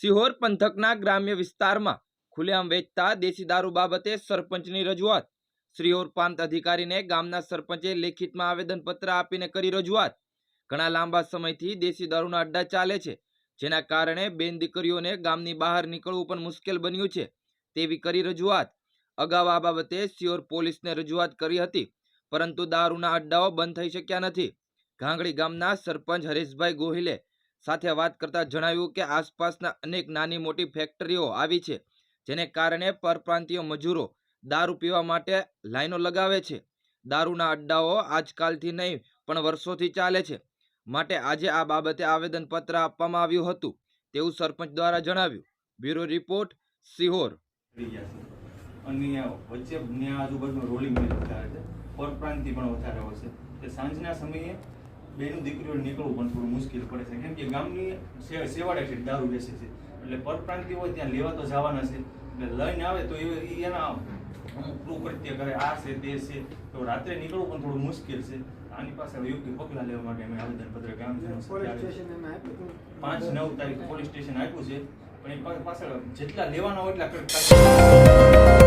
સિહોર પંથકના ગ્રામ્ય વિસ્તારમાં ખુલ્લેઆમ વેચતા દેશી દારૂ બાબતે સરપંચની રજૂઆત. શ્રીહોર પ્રાંત અધિકારીને ગામના સરપંચે લેખિતમાં આવેદનપત્ર આપીને કરી રજૂઆત. ઘણા લાંબા સમયથી દેશી દારૂના અડ્ડા ચાલે છે, જેના કારણે બેન દીકરીઓને ગામની બહાર નીકળવું પણ મુશ્કેલ બન્યું છે, તેવી કરી રજૂઆત. અગાઉ આ બાબતે સિયોર પોલીસને રજૂઆત કરી હતી, પરંતુ દારૂના અડ્ડાઓ બંધ થઈ શક્યા નથી. ઘાંગડી ગામના સરપંચ હરેશભાઈ ગોહિલે સાથે વાત કરતા જણાવ્યું કે આસપાસના અનેક નાની મોટી ફેક્ટરીઓ આવી છે, જેને કારણે પરપ્રાંતીય મજૂરો દારૂ પીવા માટે લાઈનો લગાવે છે. દારૂના અડ્ડાઓ આજકાલથી નહીં, પણ વર્ષોથી ચાલે છે. માટે આજે આ બાબતે આવેદનપત્ર આપવામાં આવ્યું હતું, તેવું સરપંચ દ્વારા જણાવ્યું. Bureau report, Sihor. વચ્ચે આજુબાજુનો રોલિંગ પરપ્રાંતિ પણ વધારે હોય છે. સાંજના સમયે બેનું દીકરીઓ નીકળવું પણ થોડું મુશ્કેલ પડે છે. કેમ કે ગામની સેવાડે છે દારૂ બેસે છે. એટલે પરપ્રાંતિ હોય ત્યાં લેવા તો જવાના છે. એટલે લઈને આવે તો એ એના અમુક કૃત્ય કરે આ છે તે છે. તો રાત્રે નીકળવું પણ થોડું મુશ્કેલ છે. આની પાસે યોગ્ય પગલાં લેવા માટે અમે આવેદનપત્ર ગામજનો પાંચ નવ તારીખ પોલીસ સ્ટેશન આપ્યું છે. પણ એ પાછળ જેટલા લેવાના હોય એટલા કરતા